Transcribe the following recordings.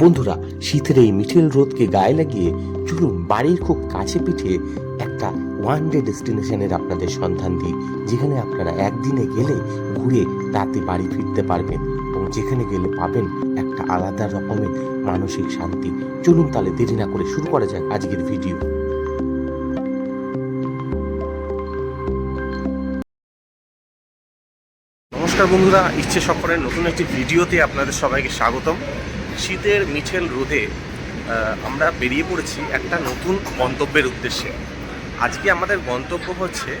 বন্ধুরা, শীতের এই মিঠেল রোদকে গায়ে লাগিয়ে চলুন বাড়ির খুব কাছে পিঠে একটা ওয়ান ডে ডেস্টিনেশনের আপনাদের সন্ধান দিই, যেখানে আপনারা একদিনে গেলে ঘুরে রাতে বাড়ি ফিরতে পারবেন এবং যেখানে গেলে পাবেন একটা আলাদা রকমের মানসিক শান্তি। চলুন তাহলে দেরি না করে শুরু করা যাক আজকের ভিডিও নমস্কার বন্ধুরা, ইচ্ছে সফরের নতুন একটি ভিডিওতে আপনাদের সবাইকে স্বাগতম। শীতের রোদে আহ, আমরা বেরিয়ে পড়েছি একটা নতুন গন্তব্যের উদ্দেশ্যে। আজকে আমাদের গন্তব্য হচ্ছে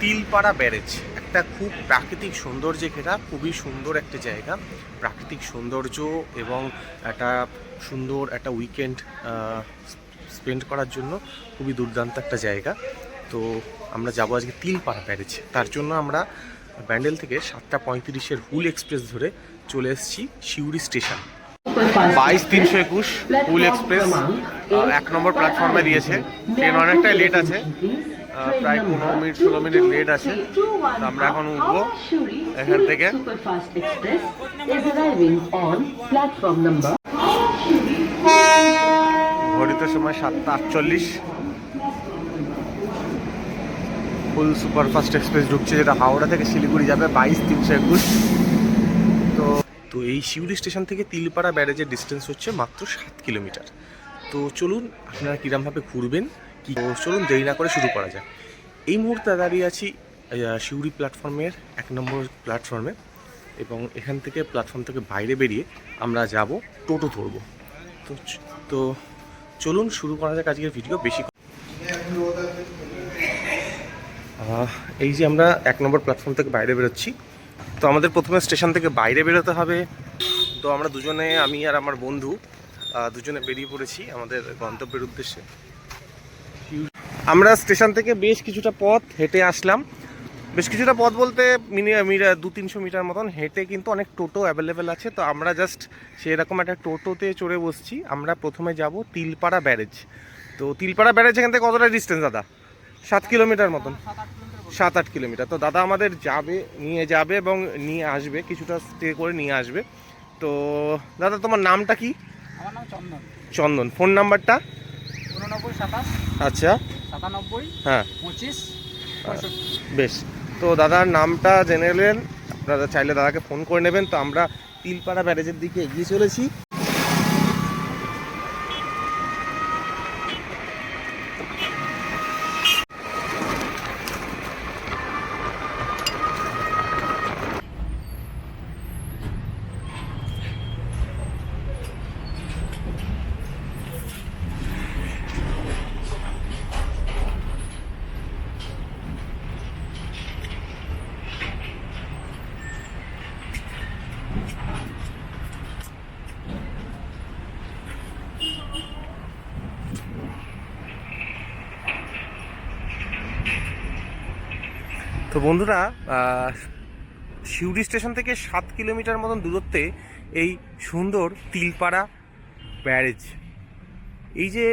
তিলপাড়া ব্যারেজ একটা খুব প্রাকৃতিক সৌন্দর্যে ঘেরা খুবই সুন্দর একটা জায়গা। প্রাকৃতিক সৌন্দর্য এবং একটা সুন্দর একটা উইকেন্ড স্পেন্ড করার জন্য খুবই দুর্দান্ত একটা জায়গা। তো আমরা যাব আজকে তিলপাড়া ব্যারেজ। তার জন্য আমরা ব্যান্ডেল থেকে সাতটা পঁয়ত্রিশের হুল এক্সপ্রেস ধরে চলে এসেছি সিউড়ি স্টেশন। বাইশ তিনশো একুশ, ফুল এক্সপ্রেস এক নম্বর প্ল্যাটফর্মে দিয়েছে। ট্রেন অনেকটাই লেট আছে প্রায় পনেরো মিনিট, ষোলো মিনিট লেট আছে। আমরা এখন উঠবো এখান থেকে। ঘড়িতে সময় সাতটা আটচল্লিশ। ফুল সুপারফাস্ট এক্সপ্রেস ঢুকছে, যেটা হাওড়া থেকে শিলিগুড়ি যাবে, বাইশ তিনশো একুশ। তো এই শিউরি স্টেশন থেকে তিলপাড়া ব্যারেজের ডিস্টেন্স হচ্ছে মাত্র সাত কিলোমিটার। তো চলুন আপনারা কীরমভাবে ঘুরবেন, কি চলুন দেরি না করে শুরু করা যাক। এই মুহূর্তে দাঁড়িয়ে আছি সিউড়ি প্ল্যাটফর্মের, এক নম্বর প্ল্যাটফর্মে এবং এখান থেকে প্ল্যাটফর্ম থেকে বাইরে বেরিয়ে আমরা যাব টোটো ধরবো। তো তো চলুন শুরু করা যাক আজকের ভিডিও বেশি এই যে আমরা এক নম্বর প্ল্যাটফর্ম থেকে বাইরে বেরোচ্ছি। তো আমাদের প্রথমে স্টেশন থেকে বাইরে বেরোতে হবে। তো আমরা দুজনে, আমি আর আমার বন্ধু দুজনে বেরিয়ে পড়েছি আমাদের গন্তব্যের উদ্দেশ্যে। আমরা স্টেশন থেকে বেশ কিছুটা পথ হেঁটে আসলাম। বেশ কিছুটা পথ বলতে মিনি, মিরা- দু তিনশো মিটার মতন হেঁটে কিন্তু অনেক টোটো অ্যাভেলেবেল আছে। তো আমরা জাস্ট সেরকম একটা টোটোতে চড়ে বসছি। আমরা প্রথমে যাব তিলপাড়া ব্যারেজ। তো তিলপাড়া ব্যারেজ এখান থেকে কতটা ডিস্টেন্স দাদা? সাত কিলোমিটার মতন। সাত আট কিলোমিটার। তো দাদা আমাদের যাবে নিয়ে যাবে এবং নিয়ে আসবে কিছুটা স্টে করে নিয়ে আসবে। তো দাদা তোমার নামটা কি? আমার নাম চন্দন। চন্দন। ফোন নাম্বারটা? উননব্বই সাতাশ। আচ্ছা। সাতানব্বই হ্যাঁ। পঁচিশ বেশ। তো দাদার নামটা জেনে নেবেন। আপনারা চাইলে দাদাকে ফোন করে নেবেন। তো আমরা তিলপাড়া ব্যারেজের দিকে এগিয়ে চলেছি। তো বন্ধুরা সিউড়ি স্টেশন থেকে সাত কিলোমিটার মতন দূরত্বে এই সুন্দর তিলপাড়া ব্যারেজ। এই যে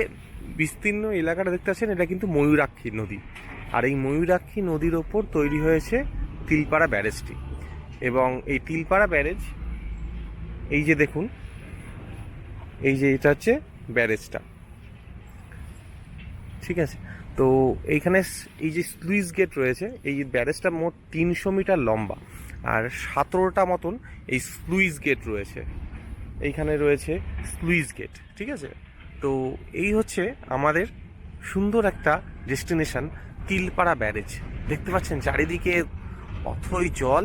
বিস্তীর্ণ এলাকাটা দেখতে পাচ্ছেন, এটা কিন্তু ময়ূরাক্ষী নদী। আর এই ময়ূরাক্ষী নদীর ওপর তৈরি হয়েছে তিলপাড়া ব্যারেজটি। এবং এই তিলপাড়া ব্যারেজ, এই যে দেখুন, এই যে এটা হচ্ছে ব্যারেজটা। ঠিক আছে? তো এইখানে এই যে স্লুইস গেট রয়েছে, এই ব্যারেজটা মোট তিনশো মিটার লম্বা। আর সতেরোটা মতন এই স্লুইস গেট রয়েছে। এইখানে রয়েছে স্লুইস গেট, ঠিক আছে? তো এই হচ্ছে আমাদের সুন্দর একটা ডেস্টিনেশন, তিলপাড়া ব্যারেজ। দেখতে পাচ্ছেন চারিদিকে অথই জল,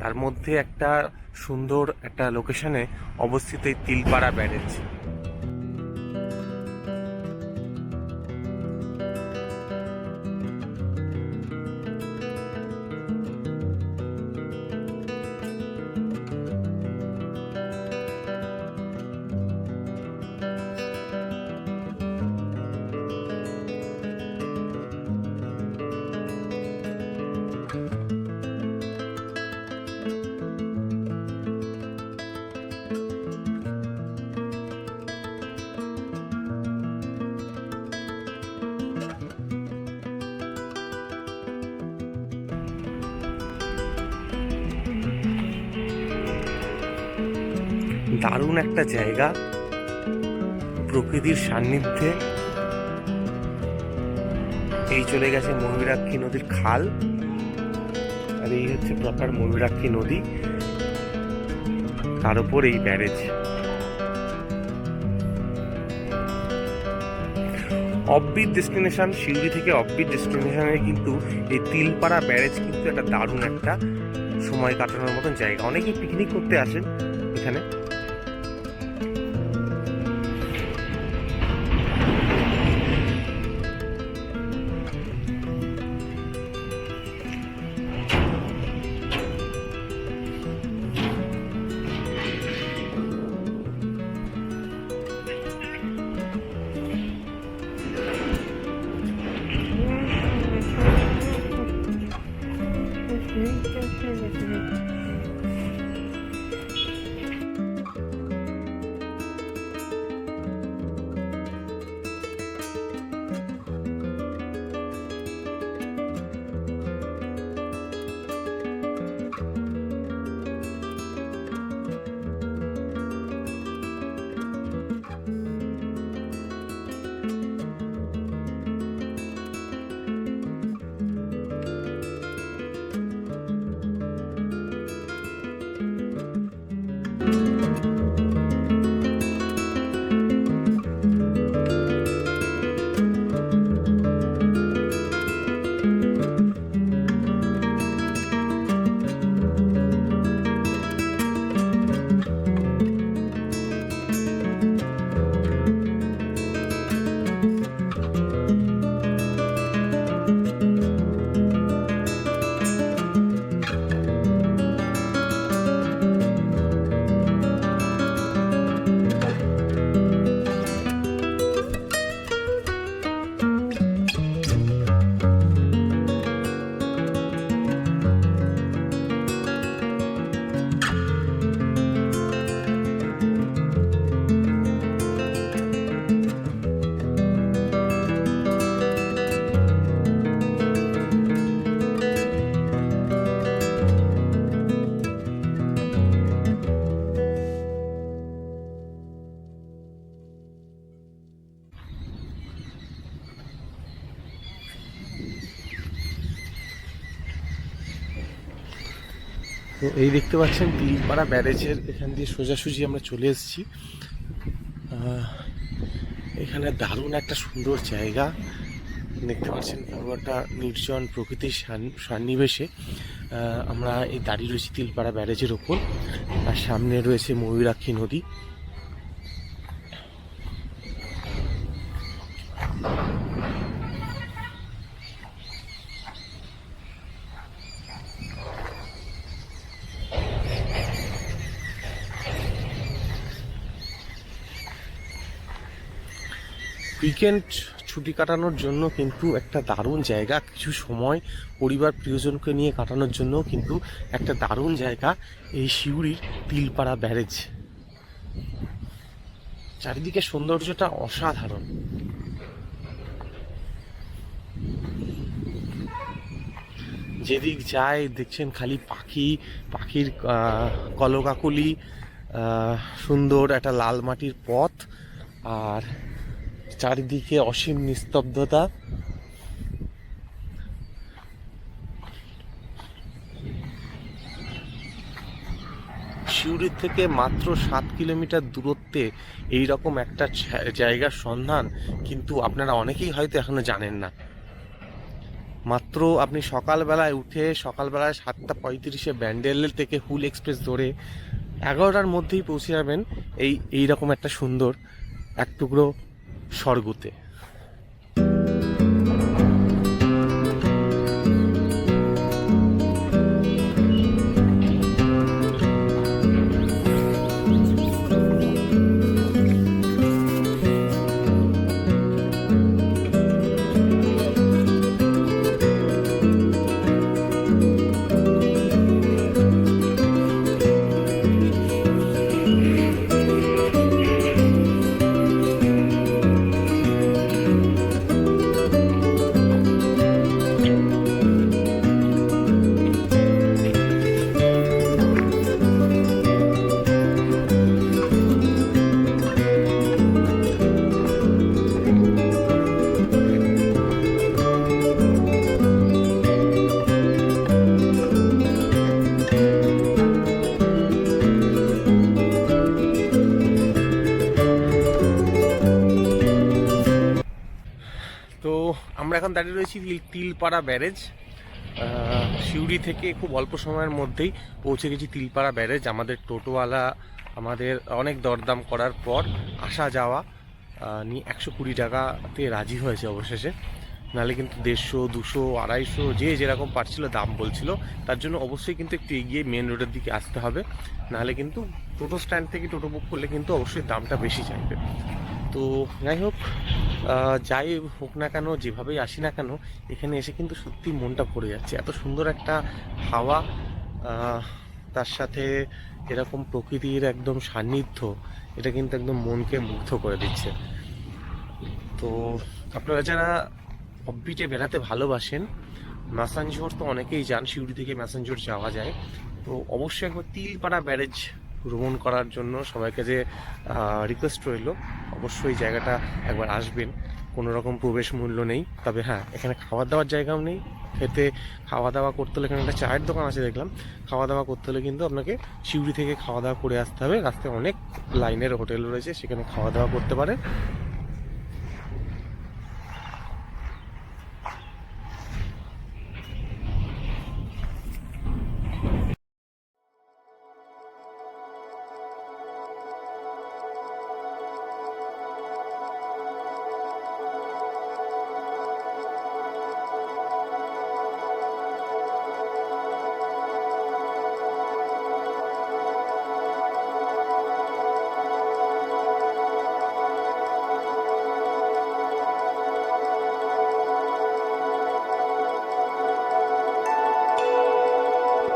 তার মধ্যে একটা সুন্দর একটা লোকেশনে অবস্থিত এই তিলপাড়া ব্যারেজ। দারুণ একটা জায়গা। প্রকৃতির সান্নিধ্যে। এই চলে গেছে ময়ূরাক্ষী নদীর খাল। আর এই হচ্ছে প্রপার ময়ূরাক্ষী নদী। তার উপর এই ব্যারেজ। অফবিট ডেস্টিনেশন শিউরি থেকে অফবিট ডেস্টিনেশনে কিন্তু এই তিলপাড়া ব্যারেজ কিন্তু একটা দারুণ একটা সময় কাটানোর মতন জায়গা। অনেকেই পিকনিক করতে আসেন এখানে। তো এই দেখতে পাচ্ছেন তিলপাড়া ব্যারেজের এখান দিয়ে সোজাসুজি আমরা চলে এসেছি। এখানে দারুণ একটা সুন্দর জায়গা। দেখতে পাচ্ছেন পুরোটা নির্জন প্রকৃতির সান- সন্নিবেশে। আমরা এই দাঁড়িয়ে রয়েছি তিলপাড়া ব্যারেজের ওপর। আর সামনে রয়েছে ময়ূরাক্ষী নদী। উইকেন্ড ছুটি কাটানোর জন্য কিন্তু একটা দারুণ জায়গা, কিছু সময় পরিবার প্রিয়জনকে নিয়ে কাটানোর জন্য কিন্তু একটা দারুণ জায়গা এই শিউরির তিলপাড়া ব্যারেজ। চারিদিকে সৌন্দর্যটা অসাধারণ। যেদিক যায় দেখছেন খালি পাখি, পাখির কলকাকলি সুন্দর একটা লাল মাটির পথ, আর চারিদিকে অসীম নিস্তব্ধতা। শিউরির থেকে মাত্র সাত কিলোমিটার দূরত্বে এই রকম একটা জায়গার সন্ধান কিন্তু আপনারা অনেকেই হয়তো এখনও জানেন না। মাত্র আপনি সকালবেলায় উঠে সকালবেলায় সাতটা পঁয়ত্রিশে ব্যান্ডেল থেকে হুল এক্সপ্রেস ধরে এগারোটার মধ্যেই পৌঁছে যাবেন এই এই রকম একটা সুন্দর এক টুকরো স্বর্গতে। আমরা এখন দাঁড়িয়ে রয়েছি তিল- তিলপাড়া ব্যারেজ। সিউড়ি থেকে খুব অল্প সময়ের মধ্যেই পৌঁছে গেছি তিলপাড়া ব্যারেজ। আমাদের টোটোওয়ালা আমাদের অনেক দরদাম করার পর আসা যাওয়া নিয়ে একশো কুড়ি টাকাতে রাজি হয়েছে অবশেষে। নাহলে কিন্তু দেড়শো, দুশো, আড়াইশো, যে যেরকম পারছিল দাম বলছিল, তার জন্য অবশ্যই কিন্তু একটু এগিয়ে মেন রোডের দিকে আসতে হবে। নাহলে কিন্তু টোটো স্ট্যান্ড থেকে টোটো বুক করলে কিন্তু অবশ্যই দামটা বেশি চাইবে। তো যাই হোক যাই হোক না কেন, যেভাবেই আসি না কেন, এখানে এসে কিন্তু সত্যি মনটা ভরে যাচ্ছে। এত সুন্দর একটা হাওয়া তার সাথে এরকম প্রকৃতির একদম সান্নিধ্য, এটা কিন্তু একদম মনকে মুগ্ধ করে দিচ্ছে। তো আপনারা যারা অফবিটে বেড়াতে ভালোবাসেন ম্যাসাঞ্জোর তো অনেকেই যান শিউড়ি থেকে ম্যাসাঞ্জোর যাওয়া যায়। তো অবশ্যই একবার তিলপাড়া ব্যারেজ ভ্রমণ করার জন্য সবাইকে যে রিকোয়েস্ট রইল, অবশ্যই জায়গাটা একবার আসবেন। কোনো রকম প্রবেশ মূল্য নেই। তবে হ্যাঁ এখানে খাওয়া দাওয়ার জায়গাও নেই। খেতে খাওয়া দাওয়া করতে হলে এখানে একটা চায়ের দোকান আছে দেখলাম। খাওয়া দাওয়া করতে হলে কিন্তু আপনাকে সিউড়ি থেকে খাওয়া দাওয়া করে আসতে হবে। রাস্তায় অনেক লাইনের হোটেল রয়েছে, সেখানে খাওয়া দাওয়া করতে পারে।